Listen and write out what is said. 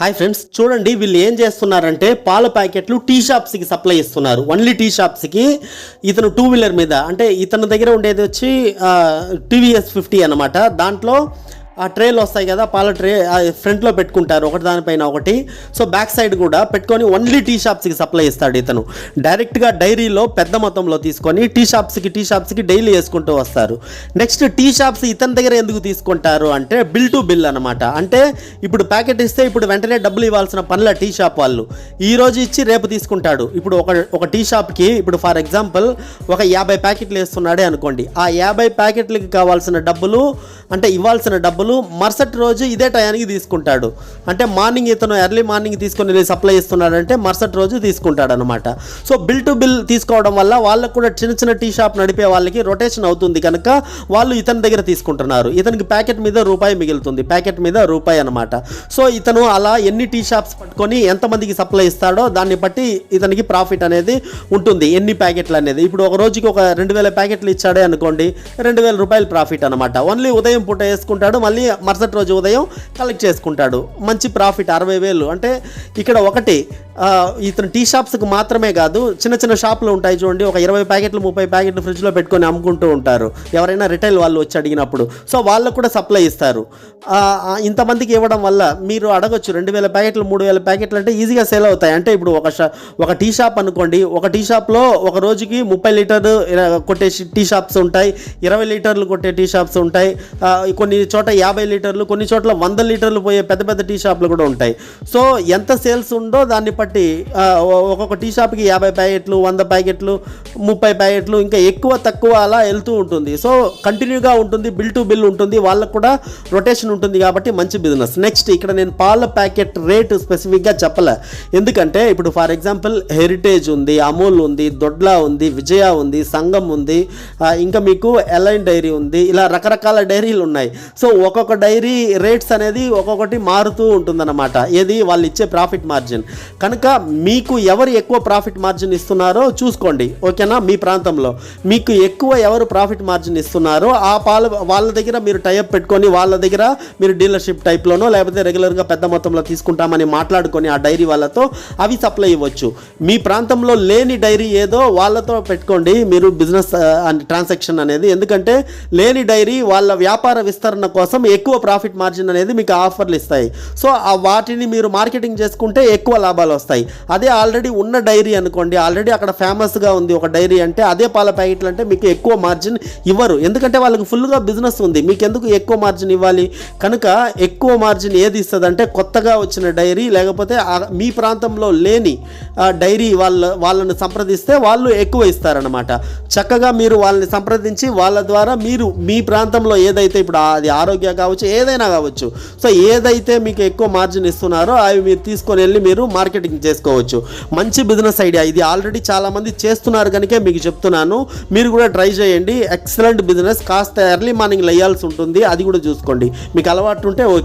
Hi friends చూడండి వీళ్ళు ఏం చేస్తున్నారంటే పాల ప్యాకెట్లు టీ షాప్స్కి సప్లై ఇస్తున్నారు. ఓన్లీ టీ షాప్స్కి ఇతను టూ వీలర్ మీద. అంటే ఇతని దగ్గర ఉండేది వచ్చి టీవీఎస్ ఫిఫ్టీ అనమాట దాంట్లో ఆ ట్రేలు వస్తాయి కదా పాల ట్రే ఫ్రంట్లో పెట్టుకుంటారు ఒకటి దానిపైన ఒకటి. సో బ్యాక్ సైడ్ కూడా పెట్టుకొని ఓన్లీ టీ షాప్స్కి సప్లై ఇస్తాడు ఇతను. డైరెక్ట్గా డైరీలో పెద్ద మొత్తంలో తీసుకొని టీ షాప్స్కి టీ షాప్స్కి డైలీ వేసుకుంటూ వస్తారు. నెక్స్ట్ టీ షాప్స్ ఇతని దగ్గర ఎందుకు తీసుకుంటారు అంటే బిల్ టు బిల్ అనమాట అంటే ఇప్పుడు ప్యాకెట్ ఇస్తే ఇప్పుడు వెంటనే డబ్బులు ఇవ్వాల్సిన పనుల టీ షాప్ వాళ్ళు. ఈ రోజు ఇచ్చి రేపు తీసుకుంటాడు. ఇప్పుడు ఒక ఒక టీ షాప్కి ఇప్పుడు ఫర్ ఎగ్జాంపుల్ ఒక యాభై ప్యాకెట్లు వేస్తున్నాడే అనుకోండి. ఆ యాభై ప్యాకెట్లకి కావాల్సిన డబ్బులు అంటే ఇవ్వాల్సిన డబ్బులు మరుసటి రోజు ఇదే టయానికి తీసుకుంటాడు. అంటే మార్నింగ్ ఇతను ఎర్లీ మార్నింగ్ తీసుకొని సప్లై ఇస్తున్నాడంటే మరుసటి రోజు తీసుకుంటాడు అనమాట సో బిల్ టు బిల్ తీసుకోవడం వల్ల వాళ్ళకు కూడా చిన్న చిన్న టీ షాప్ నడిపే వాళ్ళకి రొటేషన్ అవుతుంది కనుక వాళ్ళు ఇతని దగ్గర తీసుకుంటున్నారు. ఇతనికి ప్యాకెట్ మీద రూపాయి మిగులుతుంది. ప్యాకెట్ మీద రూపాయి అనమాట సో ఇతను అలా ఎన్ని టీ షాప్స్ పట్టుకొని ఎంతమందికి సప్లై ఇస్తాడో దాన్ని బట్టి ఇతనికి ప్రాఫిట్ అనేది ఉంటుంది. ఎన్ని ప్యాకెట్లు అనేది. ఇప్పుడు ఒక రోజుకి ఒక రెండు వేల ప్యాకెట్లు ఇచ్చాడే అనుకోండి రెండు వేల రూపాయలు ప్రాఫిట్ అనమాట ఓన్లీ ఉదయం పూట వేసుకుంటాడు మళ్ళీ మరుసటి రోజు ఉదయం కలెక్ట్ చేసుకుంటాడు. మంచి ప్రాఫిట్ అరవై వేలు. అంటే ఇక్కడ ఒకటి ఇతను టీ షాప్స్కి మాత్రమే కాదు చిన్న చిన్న షాపులు ఉంటాయి చూడండి ఒక ఇరవై ప్యాకెట్లు ముప్పై ప్యాకెట్లు ఫ్రిడ్జ్లో పెట్టుకొని అమ్ముకుంటూ ఉంటారు. ఎవరైనా రిటైల్ వాళ్ళు వచ్చి అడిగినప్పుడు. సో వాళ్ళకు కూడా సప్లై ఇస్తారు. ఇంతమందికి ఇవ్వడం వల్ల మీరు అడగొచ్చు రెండు వేల ప్యాకెట్లు మూడు వేల ప్యాకెట్లు అంటే ఈజీగా సేల్ అవుతాయి. అంటే ఇప్పుడు ఒక షా ఒక టీ షాప్ అనుకోండి ఒక టీ షాప్లో ఒక రోజుకి ముప్పై లీటర్లు కొట్టే టీ షాప్స్ ఉంటాయి ఇరవై లీటర్లు కొట్టే టీ షాప్స్ ఉంటాయి. కొన్ని చోట యాభై లీటర్లు కొన్ని చోట్ల వంద లీటర్లు పోయే పెద్ద పెద్ద టీ షాపులు కూడా ఉంటాయి. సో ఎంత సేల్స్ ఉందో దాన్ని బట్టి ఒక్కొక్క టీ షాప్కి యాభై ప్యాకెట్లు వంద ప్యాకెట్లు ముప్పై ప్యాకెట్లు ఇంకా ఎక్కువ తక్కువ అలా వెళ్తూ ఉంటుంది. సో కంటిన్యూగా ఉంటుంది బిల్ టు బిల్ ఉంటుంది వాళ్ళకు కూడా రొటేషన్ ఉంటుంది కాబట్టి మంచి బిజినెస్. నెక్స్ట్ ఇక్కడ నేను పాల ప్యాకెట్ రేటు స్పెసిఫిక్గా చెప్పలే. ఎందుకంటే ఇప్పుడు ఫర్ ఎగ్జాంపుల్ హెరిటేజ్ ఉంది అమూల్ ఉంది దొడ్లా ఉంది విజయ ఉంది సంఘం ఉంది ఇంకా మీకు ఎలైన్ డైరీ ఉంది ఇలా రకరకాల డైరీలు ఉన్నాయి. సో ఒక్కొక్క డైరీ రేట్స్ అనేది ఒక్కొక్కటి మారుతూ ఉంటుందన్నమాట. ఏది? వాళ్ళు ఇచ్చే ప్రాఫిట్ మార్జిన్. కనుక మీకు ఎవరు ఎక్కువ ప్రాఫిట్ మార్జిన్ ఇస్తున్నారో చూసుకోండి. ఓకేనా? మీ ప్రాంతంలో. మీకు ఎక్కువ ఎవరు ప్రాఫిట్ మార్జిన్ ఇస్తున్నారో ఆ పాల వాళ్ళ దగ్గర మీరు టైప్ పెట్టుకొని వాళ్ళ దగ్గర మీరు డీలర్షిప్ టైప్లోనో లేకపోతే రెగ్యులర్గా పెద్ద మొత్తంలో తీసుకుంటామని మాట్లాడుకొని ఆ డైరీ వాళ్ళతో అవి సప్లై ఇవ్వచ్చు. మీ ప్రాంతంలో లేని డైరీ ఏదో వాళ్ళతో పెట్టుకోండి. మీరు బిజినెస్ ట్రాన్సాక్షన్ అనేది. ఎందుకంటే లేని డైరీ వాళ్ళ వ్యాపార విస్తరణ కోసం ఎక్కువ ప్రాఫిట్ మార్జిన్ అనేది మీకు ఆఫర్లు ఇస్తాయి. సో ఆ వాటిని మీరు మార్కెటింగ్ చేసుకుంటే ఎక్కువ లాభాలు వస్తాయి. అదే ఆల్రెడీ ఉన్న డైరీ అనుకోండి ఆల్రెడీ అక్కడ ఫేమస్గా ఉంది ఒక డైరీ అంటే అదే పాల ప్యాకెట్లు అంటే మీకు ఎక్కువ మార్జిన్ ఇవ్వరు. ఎందుకంటే వాళ్ళకి ఫుల్గా బిజినెస్ ఉంది. మీకు ఎందుకు ఎక్కువ మార్జిన్ ఇవ్వాలి? కనుక ఎక్కువ మార్జిన్ ఏది ఇస్తుంది అంటే కొత్తగా వచ్చిన డైరీ లేకపోతే మీ ప్రాంతంలో లేని డైరీ వాళ్ళ వాళ్ళని సంప్రదిస్తే వాళ్ళు ఎక్కువ ఇస్తారనమాట చక్కగా మీరు వాళ్ళని సంప్రదించి వాళ్ళ ద్వారా మీరు మీ ప్రాంతంలో ఏదైతే ఇప్పుడు అది ఆరోగ్య కావచ్చు ఏదైనా కావచ్చు. సో ఏదైతే మీకు ఎక్కువ మార్జిన్ ఇస్తున్నారో అవి మీరు తీసుకొని వెళ్ళి మీరు మార్కెటింగ్ చేసుకోవచ్చు. మంచి బిజినెస్ ఐడియా ఇది ఆల్రెడీ చాలామంది చేస్తున్నారు కనుకే మీకు చెప్తున్నాను. మీరు కూడా ట్రై చేయండి. ఎక్సలెంట్ బిజినెస్ కాస్త ఎర్లీ మార్నింగ్ లేయాల్సి ఉంటుంది. అది కూడా చూసుకోండి. మీకు అలవాటు ఉంటే ఓకే.